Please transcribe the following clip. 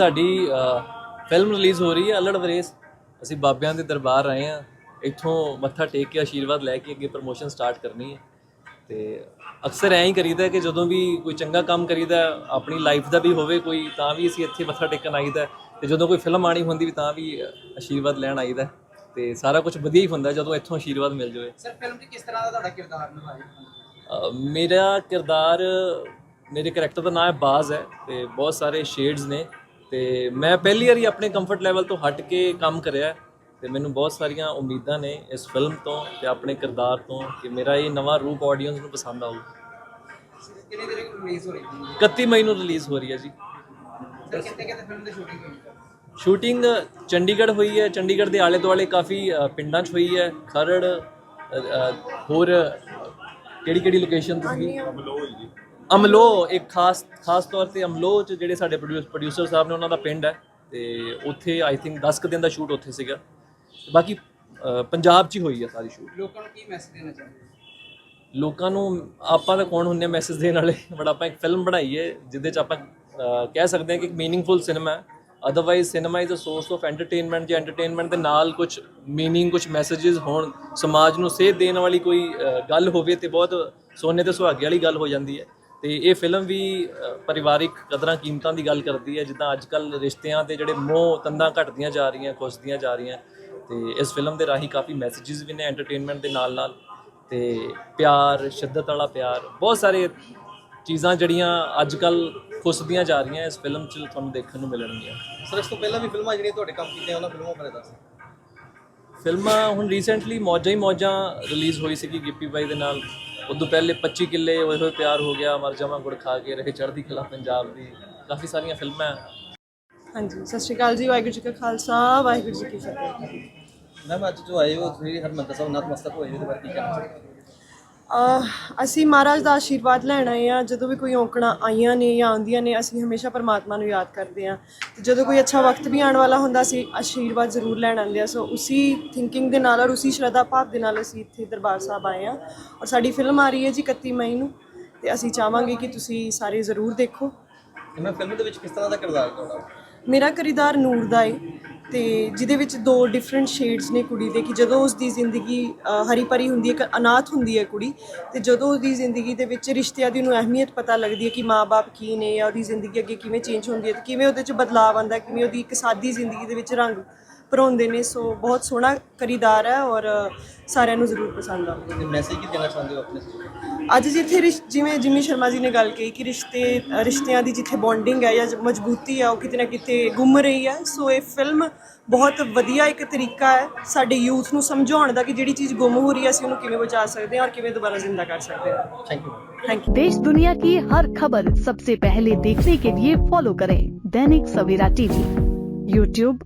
ਸਾਡੀ film release ਹੋ ਰਹੀ ਹੈ ਅਲੜ ਵਰੇਸ। ਅਸੀਂ ਬਾਬਿਆਂ ਦੇ ਦਰਬਾਰ ਆਏ ਆ ਇੱਥੋਂ ਮੱਥਾ ਟੇਕ ਕੇ ਆਸ਼ੀਰਵਾਦ ਲੈ ਕੇ ਅੱਗੇ ਪ੍ਰਮੋਸ਼ਨ ਸਟਾਰਟ ਕਰਨੀ ਹੈ। ਤੇ ਅਕਸਰ ਐਂ ਹੀ ਕਰੀਦਾ ਕਿ ਜਦੋਂ ਵੀ ਕੋਈ ਚੰਗਾ ਕੰਮ ਕਰੀਦਾ ਆਪਣੀ ਲਾਈਫ ਦਾ ਵੀ ਹੋਵੇ ਕੋਈ ਤਾਂ ਵੀ ਅਸੀਂ ਇੱਥੇ ਮੱਥਾ ਟੇਕਣ ਆਈਦਾ। ਤੇ ਜਦੋਂ ਕੋਈ ਫਿਲਮ ਆਣੀ ਹੁੰਦੀ ਵੀ ਤਾਂ ਵੀ ਆਸ਼ੀਰਵਾਦ ਲੈਣ ਆਈਦਾ। ਤੇ ਸਾਰਾ ਕੁਝ ਵਧੀਆ ਹੀ ਹੁੰਦਾ ਜਦੋਂ ਇੱਥੋਂ ਆਸ਼ੀਰਵਾਦ ਮਿਲ ਜਾਵੇ। ਸਰ ਫਿਲਮ 'ਚ ਕਿਸ ਤਰ੍ਹਾਂ ਦਾ ਤੁਹਾਡਾ ਕਿਰਦਾਰ ਨਿਭਾਇਆ? ਮੇਰਾ ਕਿਰਦਾਰ ਮੇਰੇ ਕਰੈਕਟਰ ਦਾ ਨਾਮ ਹੈ ਬਾਜ਼ ਹੈ ਤੇ ਬਹੁਤ ਸਾਰੇ ਸ਼ੇਡਸ ਨੇ। ਤੇ ਮੈਂ ਪਹਿਲੀ ਵਾਰੀ ਆਪਣੇ ਕੰਫਰਟ ਲੈਵਲ ਤੋਂ ਹਟ ਕੇ ਕੰਮ ਕਰਿਆ ਤੇ ਮੈਨੂੰ ਬਹੁਤ ਸਾਰੀਆਂ ਉਮੀਦਾਂ ਨੇ ਇਸ ਫਿਲਮ ਤੋਂ ਤੇ ਆਪਣੇ ਕਿਰਦਾਰ ਤੋਂ ਕਿ ਮੇਰਾ ਇਹ ਨਵਾਂ ਰੂਪ ਆਡੀਅנס ਨੂੰ ਪਸੰਦ ਆਊ। ਕਿੰਨੀ ਦੇਰ ਰਿਲੀਜ਼ ਹੋ ਰਹੀ ਹੈ 31 ਮਈ ਨੂੰ ਰਿਲੀਜ਼ ਹੋ ਰਹੀ ਹੈ ਜੀ। ਸਰ ਕਿੱਥੇ ਕਿੱਥੇ ਫਿਲਮ ਦੀ ਸ਼ੂਟਿੰਗ ਹੋਈ? ਹੈ ਸ਼ੂਟਿੰਗ ਚੰਡੀਗੜ੍ਹ ਹੋਈ ਹੈ ਚੰਡੀਗੜ੍ਹ ਦੇ ਆਲੇ ਦੁਆਲੇ ਕਾਫੀ ਪਿੰਡਾਂ 'ਚ ਹੋਈ ਹੈ ਖਰੜ ਹੋਰ ਕਿਹੜੀ ਕਿਹੜੀ ਲੋਕੇਸ਼ਨ ਤੁਸੀਂ ਅਮਲੋ ਇੱਕ ਖਾਸ ਖਾਸ ਤੌਰ ਤੇ ਅਮਲੋ 'ਚ ਜਿਹੜੇ ਸਾਡੇ ਪ੍ਰੋਡਿਊਸਰ ਸਾਹਿਬ ਨੇ ਉਹਨਾਂ ਦਾ ਪਿੰਡ ਹੈ ਤੇ ਉੱਥੇ ਆਈ ਥਿੰਕ 10 ਕੁ ਦਿਨ ਦਾ ਸ਼ੂਟ ਉੱਥੇ ਸੀਗਾ। ਤੇ ਬਾਕੀ ਅ, ਪੰਜਾਬ 'ਚ ਹੀ ਹੋਈ ਹੈ ਸਾਰੀ ਸ਼ੂਟ ਲੋਕਾਂ ਨੂੰ ਕੀ ਮੈਸੇਜ ਦੇਣਾ ਚਾਹੁੰਦੇ ਹੋ? ਲੋਕਾਂ ਨੂੰ ਆਪਾਂ ਤਾਂ ਕੌਣ ਹੁੰਨੇ ਮੈਸੇਜ ਦੇਣ ਵਾਲੇ? ਬਟ ਆਪਾਂ ਇੱਕ ਫਿਲਮ ਬਣਾਈ ਹੈ ਜਿਹਦੇ ਚ ਆਪਾਂ ਕਹਿ ਸਕਦੇ ਹਾਂ ਕਿ ਇੱਕ ਮੀਨਿੰਗਫੁਲ ਸਿਨੇਮਾ ਹੈ। Otherwise cinema is a source of entertainment ਜਾਂ ਐਂਟਰਟੇਨਮੈਂਟ ਦੇ ਨਾਲ ਕੁਝ ਮੀਨਿੰਗ ਕੁਝ ਮੈਸੇजेस ਹੋਣ ਸਮਾਜ ਨੂੰ ਸੇਧ ਦੇਣ ਵਾਲੀ ਕੋਈ ਗੱਲ ਹੋਵੇ ਤੇ ਬਹੁਤ ਸੋਨੇ ਤੇ ਸੁਹਾਗੇ ਵਾਲੀ ਗੱਲ ਹੋ ਜਾਂਦੀ ਹੈ। ਤੇ ਇਹ ਫਿਲਮ ਵੀ ਪਰਿਵਾਰਿਕ ਕਦਰਾਂ ਕੀਮਤਾਂ ਦੀ ਗੱਲ ਕਰਦੀ ਹੈ ਜਿੱਦਾਂ ਅੱਜ ਕੱਲ ਰਿਸ਼ਤਿਆਂ ਤੇ ਜਿਹੜੇ ਮੋਹ ਤੰਦਾਂ ਘਟਦੀਆਂ ਜਾ ਰਹੀਆਂ ਖੁੱਸਦੀਆਂ ਜਾ ਰਹੀਆਂ ਤੇ ਇਸ ਫਿਲਮ ਦੇ ਰਾਹੀਂ ਕਾਫੀ ਮੈਸੇजेस ਵੀ ਨੇ ਐਂਟਰਟੇਨਮੈਂਟ ਦੇ ਨਾਲ ਨਾਲ ਤੇ ਪਿਆਰ ਸ਼ਿੱਦਤ ਵਾਲਾ ਪਿਆਰ ਬਹੁਤ ਸਾਰੇ ਚੀਜ਼ਾਂ ਜਿਹੜੀਆਂ ਅੱਜ ਕੱਲ ਖੁੱਸਦੀਆਂ ਜਾ ਰਹੀਆਂ ਇਸ ਫਿਲਮ 'ਚ ਤੁਹਾਨੂੰ ਦੇਖਣ ਨੂੰ ਮਿਲਣਗੀਆਂ। ਸਰ ਇਸ ਤੋਂ ਪਹਿਲਾਂ ਵੀ ਫਿਲਮਾਂ ਜਿਹੜੀਆਂ ਤੁਹਾਡੇ ਕੰਮ ਕੀਤੀਆਂ ਉਹਨਾਂ ਫਿਲਮਾਂ ਬਾਰੇ ਦੱਸੋ ਫਿਲਮਾਂ ਹੁਣ ਰੀਸੈਂਟਲੀ ਮੌਜਾਂ ਹੀ ਮੌਜਾਂ ਰਿਲੀਜ਼ ਹੋਈ ਸੀਗੀ ਗਿੱਪੀ ਬਾਈ ਦੇ ਨਾਲ। ਉਦੋਂ ਪਹਿਲੇ 25 ਕਿੱਲੇ ਹੋਏ ਹੋਏ ਪਿਆਰ ਹੋ ਗਿਆ ਮਰ ਜਾਵਾਂ ਗੁੜ ਖਾ ਕੇ ਰਹੇ ਚੜ੍ਹਦੀ ਕਲਾ ਪੰਜਾਬ ਦੀ। ਕਾਫੀ ਸਾਰੀਆਂ ਫਿਲਮਾਂ ਹਾਂਜੀ ਸਤਿ ਸ਼੍ਰੀ ਅਕਾਲ ਜੀ ਵਾਹਿਗੁਰੂ ਜੀ ਕਾ ਖਾਲਸਾ ਵਾਹਿਗੁਰੂ ਜੀ ਕੀ ਫਤਿਹ। ਮੈਮ ਅੱਜ ਜੋ ਆਏ ਹੋ ਤੁਸੀਂ ਹਰਮੰਦਰ ਸਾਹਿਬ ਨਤਮਸਤਕ ਹੋਏ ਇਹਦੇ ਬਾਰੇ ਕੀ ਕਹਿਣਾ ਚਾਹੁੰਦੇ ਅਸੀਂ ਮਹਾਰਾਜ ਦਾ ਆਸ਼ੀਰਵਾਦ ਲੈਣ ਆਏ ਆ ਜਦੋਂ ਵੀ ਕੋਈ ਔਕੜਾਂ ਆਈਆਂ ਨੇ ਜਾਂ ਆਉਂਦੀਆਂ ਨੇ ਅਸੀਂ ਹਮੇਸ਼ਾ ਪਰਮਾਤਮਾ ਨੂੰ ਯਾਦ ਕਰਦੇ ਆ ਤੇ ਜਦੋਂ ਕੋਈ ਅੱਛਾ ਵਕਤ ਵੀ ਆਉਣ ਵਾਲਾ ਹੁੰਦਾ ਸੀ ਆਸ਼ੀਰਵਾਦ ਜ਼ਰੂਰ ਲੈਣ ਆਉਂਦੇ ਆ ਸੋ ਉਸੇ ਥਿੰਕਿੰਗ ਦੇ ਨਾਲ ਔਰ ਉਸੇ ਸ਼ਰਧਾ ਭਾਵ ਦੇ ਨਾਲ ਅਸੀਂ ਇੱਥੇ ਦਰਬਾਰ ਸਾਹਿਬ ਆਏ ਆ ਔਰ ਸਾਡੀ ਫਿਲਮ ਆ ਰਹੀ ਹੈ ਜੀ 31 ਮਈ ਨੂੰ। ਤੇ ਅਸੀਂ ਚਾਹਾਂਗੇ ਕਿ ਤੁਸੀਂ ਸਾਰੇ ਜ਼ਰੂਰ ਦੇਖੋ। ਮੈਂ ਫਿਲਮ ਦੇ ਵਿੱਚ ਕਿਸ ਤਰ੍ਹਾਂ ਦਾ ਕਿਰਦਾਰ ਤੁਹਾਡਾ? ਮੇਰਾ ਕਿਰਦਾਰ ਨੂਰ ਦਾ ਏ। ਤੇ ਜਿਹਦੇ ਵਿੱਚ ਦੋ ਡਿਫਰੈਂਟ ਸ਼ੇਡਸ ਨੇ ਕੁੜੀ ਦੇ, ਕਿ ਜਦੋਂ ਉਸ ਦੀ ਜ਼ਿੰਦਗੀ ਹਰੀ ਭਰੀ ਹੁੰਦੀ ਹੈ, ਇੱਕ ਅਨਾਥ ਹੁੰਦੀ ਹੈ ਕੁੜੀ, ਤੇ ਜਦੋਂ ਉਹਦੀ ਜ਼ਿੰਦਗੀ ਦੇ ਵਿੱਚ ਰਿਸ਼ਤਿਆਂ ਦੀ ਨੂੰ ਅਹਿਮੀਅਤ ਪਤਾ ਲੱਗਦੀ ਹੈ ਕਿ ਮਾਪੇ ਕੀ ਨੇ ਜਾਂ ਉਹਦੀ ਜ਼ਿੰਦਗੀ ਅੱਗੇ ਕਿਵੇਂ ਚੇਂਜ ਹੁੰਦੀ ਹੈ ਤੇ ਕਿਵੇਂ ਉਹਦੇ 'ਚ ਬਦਲਾਅ ਆਉਂਦਾ ਕਿਵੇਂ ਉਹਦੀ ਇੱਕ ਸਾਦੀ ਜ਼ਿੰਦਗੀ ਦੇ ਵਿੱਚ ਰੰਗ ਭਰੋਂਦੇ ਨੇ ਸੋ ਬਹੁਤ ਸੋਹਣਾ ਕਿਰਦਾਰ ਹੈ ਔਰ ਸਾਰਿਆਂ ਨੂੰ ਜ਼ਰੂਰ ਪਸੰਦ ਆਊਗਾ ਤੇ ਮੈਸੇਜ ਕੀ ਦੇਣਾ ਚਾਹੁੰਦੇ ਹੋ ਆਪਣੇ ਅੱਜ ਜਿੱਥੇ ਰਿਸ਼- ਜਿਵੇਂ ਜਿਮੀ ਸ਼ਰਮਾ ਜੀ ਨੇ ਗੱਲ ਕਹੀ ਕਿ ਰਿਸ਼ਤੇ ਅ, ਰਿਸ਼ਤਿਆਂ ਦੀ ਜਿੱਥੇ ਬੌਂਡਿੰਗ ਹੈ ਜਾਂ ਜ- ਮਜ਼ਬੂਤੀ ਹੈ ਉਹ ਕਿਤੇ ਨਾ ਕਿਤੇ ਗੁੰਮ ਰਹੀ ਹੈ ਸੋ ਇਹ ਫਿਲਮ ਬਹੁਤ ਵਧੀਆ ਇੱਕ ਤਰੀਕਾ ਹੈ ਸਾਡੇ ਯੂਥ ਨੂੰ ਸਮਝਾਉਣ ਦਾ ਕਿ ਜਿਹੜੀ ਚੀਜ਼ ਗੁੰਮ ਹੋ ਰਹੀ ਹੈ ਅਸੀਂ ਉਹਨੂੰ ਕਿਵੇਂ ਬਚਾ ਸਕਦੇ ਹਾਂ ਔਰ ਕਿਵੇਂ ਦੁਬਾਰਾ ਜ਼ਿੰਦਾ ਕਰ ਸਕਦੇ ਹਾਂ ਥੈਂਕ ਯੂ ਥੈਂਕ ਯੂ देश दुनिया की हर खबर सबसे पहले देखने के लिए फॉलो करें दैनिक सवेरा टीवी यूट्यूब